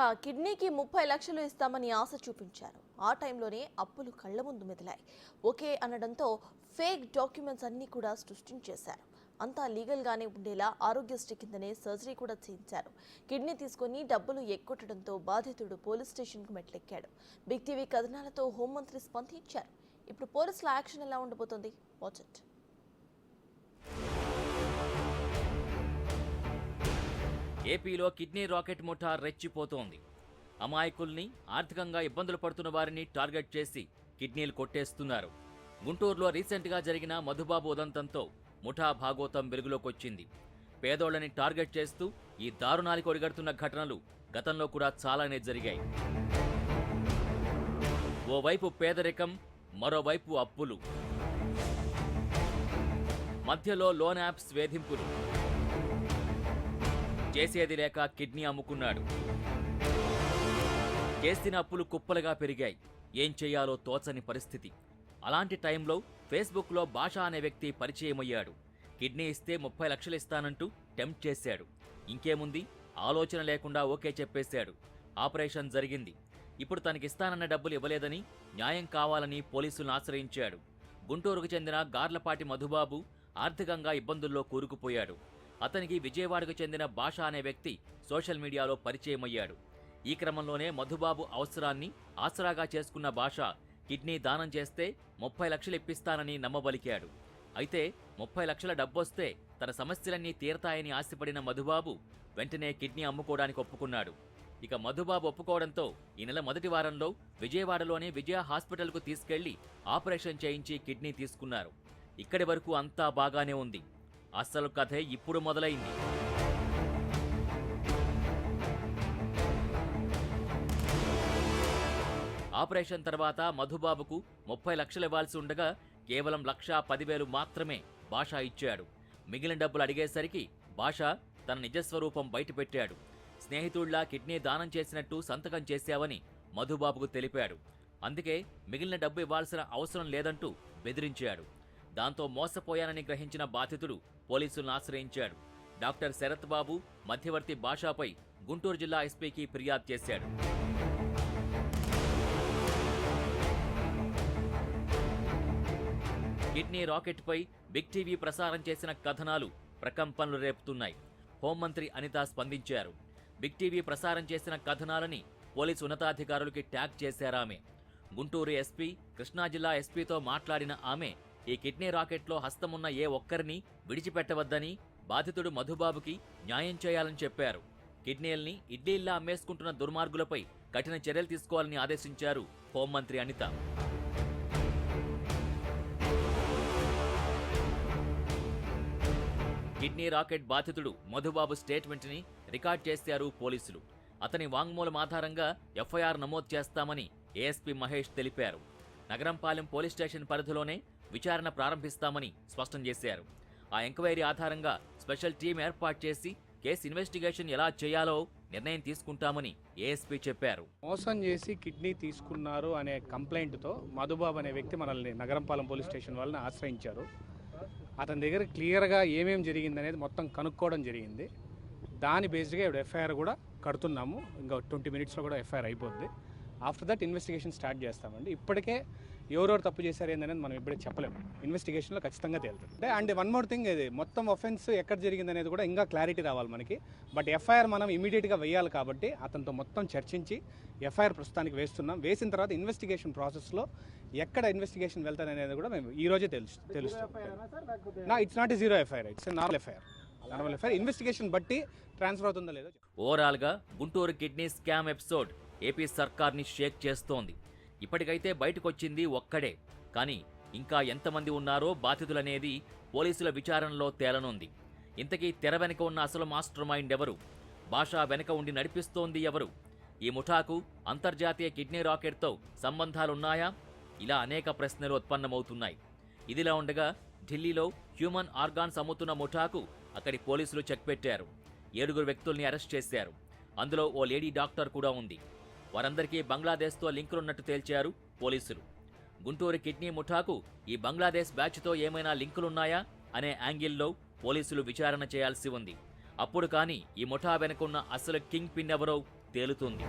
ఇక కిడ్నీకి ముప్పై లక్షలు ఇస్తామని ఆశ చూపించారు. ఆ టైంలోనే అప్పులు కళ్ళ ముందు మెదిలాయి. ఓకే అనడంతో ఫేక్ డాక్యుమెంట్స్ అన్నీ కూడా సృష్టించేశారు. అంతా లీగల్గానే ఉండేలా ఆరోగ్యశ్రీ కిందనే సర్జరీ కూడా చేయించారు. కిడ్నీ తీసుకొని డబ్బులు ఎక్కొట్టడంతో బాధితుడు పోలీస్ స్టేషన్కు మెట్లెక్కాడు. బిగ్ టీవీ కథనాలతో హోంమంత్రి స్పందించారు. ఇప్పుడు పోలీసుల యాక్షన్ ఎలా ఉండబోతుంది? Watch it. ఏపీలో కిడ్నీ రాకెట్ ముఠా రెచ్చిపోతోంది. అమాయకుల్ని ఆర్థికంగా ఇబ్బందులు పడుతున్న వారిని టార్గెట్ చేసి కిడ్నీలు కొట్టేస్తున్నారు. గుంటూరులో రీసెంట్గా జరిగిన మధుబాబు ఉదంతంతో ముఠా భాగోతం వెలుగులోకొచ్చింది. పేదోళ్ళని టార్గెట్ చేస్తూ ఈ దారుణాలకు ఒడిగడుతున్న ఘటనలు గతంలో కూడా చాలానే జరిగాయి. ఓవైపు పేదరికం మరోవైపు అప్పులు. మధ్యలో లోన్ యాప్స్ వేధింపులు. చేసేది లేక కిడ్నీ అమ్ముకున్నాడు. చేసిన అప్పులు కుప్పలుగా పెరిగాయి. ఏం చేయాలో తోచని పరిస్థితి. అలాంటి టైంలో ఫేస్బుక్లో భాష అనే వ్యక్తి పరిచయమయ్యాడు. కిడ్నీ ఇస్తే ముప్పై లక్షలు ఇస్తానంటూ టెంప్ట్ చేశాడు. ఇంకేముంది? ఆలోచన లేకుండా ఓకే చెప్పేశాడు. ఆపరేషన్ జరిగింది. ఇప్పుడు తనకిస్తానన్న డబ్బులు ఇవ్వలేదని న్యాయం కావాలని పోలీసులను ఆశ్రయించాడు. గుంటూరుకు చెందిన గార్లపాటి మధుబాబు ఆర్థికంగా ఇబ్బందుల్లో కూరుకుపోయాడు. అతనికి విజయవాడకు చెందిన భాష అనే వ్యక్తి సోషల్ మీడియాలో పరిచయమయ్యాడు. ఈ క్రమంలోనే మధుబాబు అవసరాన్ని ఆసరాగా చేసుకున్న భాష కిడ్నీ దానం చేస్తే ముప్పై లక్షలు ఇప్పిస్తానని నమ్మబలికాడు. అయితే ముప్పై లక్షల డబ్బొస్తే తన సమస్యలన్నీ తీరతాయని ఆశపడిన మధుబాబు వెంటనే కిడ్నీ అమ్ముకోవడానికి ఒప్పుకున్నాడు. ఇక మధుబాబు ఒప్పుకోవడంతో ఈ నెల మొదటి వారంలో విజయవాడలోని విజయ హాస్పిటల్కు తీసుకెళ్ళి ఆపరేషన్ చేయించి కిడ్నీ తీసుకున్నారు. ఇక్కడి వరకు అంతా బాగానే ఉంది. అసలు కథే ఇప్పుడు మొదలైంది. ఆపరేషన్ తర్వాత మధుబాబుకు ముప్పై లక్షలు ఇవ్వాల్సి ఉండగా కేవలం లక్షా పదివేలు మాత్రమే భాష ఇచ్చాడు. మిగిలిన డబ్బులు అడిగేసరికి భాష తన నిజస్వరూపం బయటపెట్టాడు. స్నేహితుళ్ళా కిడ్నీ దానం చేసినట్టు సంతకం చేశావని మధుబాబుకు తెలిపాడు. అందుకే మిగిలిన డబ్బు ఇవ్వాల్సిన అవసరం లేదంటూ బెదిరించాడు. దాంతో మోసపోయానని గ్రహించిన బాధితుడు పోలీసులను ఆశ్రయించాడు. డాక్టర్ శరత్ బాబు మధ్యవర్తి భాషాపై గుంటూరు జిల్లా ఎస్పీకి ఫిర్యాదు చేశాడు. కిడ్నీ రాకెట్పై బిగ్ టీవీ ప్రసారం చేసిన కథనాలు ప్రకంపనలు రేపుతున్నాయి. హోంమంత్రి అనిత స్పందించారు. బిగ్ టీవీ ప్రసారం చేసిన కథనాలని పోలీసు ఉన్నతాధికారులకి ట్యాగ్ చేశారామె. గుంటూరు ఎస్పీ కృష్ణా జిల్లా ఎస్పీతో మాట్లాడిన ఆమె ఈ కిడ్నీ రాకెట్లో హస్తమున్న ఏ ఒక్కరిని విడిచిపెట్టవద్దని బాధితుడు మధుబాబుకి న్యాయం చేయాలని చెప్పారు. కిడ్నీల్ని ఇడ్లీల్లా అమ్మేసుకుంటున్న దుర్మార్గులపై కఠిన చర్యలు తీసుకోవాలని ఆదేశించారు హోంమంత్రి అనిత. కిడ్నీ రాకెట్ బాధితుడు మధుబాబు స్టేట్మెంట్ని రికార్డ్ చేశారు పోలీసులు. అతని వాంగ్మూలం ఆధారంగా ఎఫ్ఐఆర్ నమోదు చేస్తామని ఏఎస్పీ మహేష్ తెలిపారు. నగరంపాలెం పోలీస్ స్టేషన్ పరిధిలోనే విచారణ ప్రారంభిస్తామని స్పష్టం చేశారు. ఆ ఎంక్వైరీ ఆధారంగా స్పెషల్ టీం ఏర్పాటు చేసి కేసు ఇన్వెస్టిగేషన్ ఎలా చేయాలో నిర్ణయం తీసుకుంటామని ఏఎస్పీ చెప్పారు. మోసం చేసి కిడ్నీ తీసుకున్నారు అనే కంప్లైంట్తో మధుబాబు అనే వ్యక్తి మనల్ని నగరంపాలెం పోలీస్ స్టేషన్ వాళ్ళని ఆశ్రయించారు. అతని దగ్గర క్లియర్గా ఏమేమి జరిగింది అనేది మొత్తం కనుక్కోవడం జరిగింది. దాని బేస్డ్గా ఇప్పుడు ఎఫ్ఐఆర్ కూడా కడుతున్నాము. ఇంకా ట్వంటీ మినిట్స్లో కూడా ఎఫ్ఐఆర్ అయిపోద్ది. ఆఫ్టర్ దట్ ఇన్వెస్టిగేషన్ స్టార్ట్ చేస్తామండి. ఇప్పటికే ఎవరెవరు తప్పు చేశారు ఏందనేది మనం ఇప్పుడే చెప్పలేము ఇన్వెస్టిగేషన్లో ఖచ్చితంగా తేలుతుంది. అంటే అండ్ వన్ మోర్ థింగ్ ఇది. మొత్తం ఒఫెన్స్ ఎక్కడ జరిగింది అనేది కూడా ఇంకా క్లారిటీ రావాలి మనకి. బట్ ఎఫ్ఐఆర్ మనం ఇమీడియట్గా వేయాలి కాబట్టి అతనితో మొత్తం చర్చించి ఎఫ్ఐఆర్ ప్రస్తుతానికి వేస్తున్నాం. వేసిన తర్వాత ఇన్వెస్టిగేషన్ ప్రాసెస్లో ఎక్కడ ఇన్వెస్టిగేషన్ వెళ్తారు అనేది కూడా మేము ఈ రోజే తెలుసు తెలుస్తుంది నా it's not zero FIR it's normal FIR normal FIR investigation బట్టి ట్రాన్స్ఫర్ అవుతుందో లేదో ఓవరాల్గా Guntur kidney scam episode AP సర్కార్ని shake చేస్తోంది. ఇప్పటికైతే బయటకొచ్చింది ఒక్కడే. కానీ ఇంకా ఎంతమంది ఉన్నారో బాధితులనేది పోలీసుల విచారణలో తేలనుంది. ఇంతకీ తెర వెనుక ఉన్న అసలు మాస్టర్ మైండ్ ఎవరు? భాష వెనుక ఉండి నడిపిస్తోంది ఎవరు? ఈ ముఠాకు అంతర్జాతీయ కిడ్నీ రాకెట్తో సంబంధాలున్నాయా? ఇలా అనేక ప్రశ్నలు ఉత్పన్నమవుతున్నాయి. ఇదిలా ఉండగా ఢిల్లీలో హ్యూమన్ ఆర్గాన్స్ అమ్ముతున్న ముఠాకు అక్కడి పోలీసులు చెక్ పెట్టారు. ఏడుగురు వ్యక్తుల్ని అరెస్ట్ చేశారు. అందులో ఓ లేడీ డాక్టర్ కూడా ఉంది. వారందరికీ బంగ్లాదేశ్తో లింకులున్నట్టు తేల్చారు పోలీసులు. గుంటూరు కిడ్నీ ముఠాకు ఈ బంగ్లాదేశ్ బ్యాచ్తో ఏమైనా లింకులున్నాయా అనే యాంగిల్లో పోలీసులు విచారణ చేయాల్సి ఉంది. అప్పుడు కానీ ఈ ముఠా వెనుకున్న అసలు కింగ్ పిన్ ఎవరో తేలుతుంది.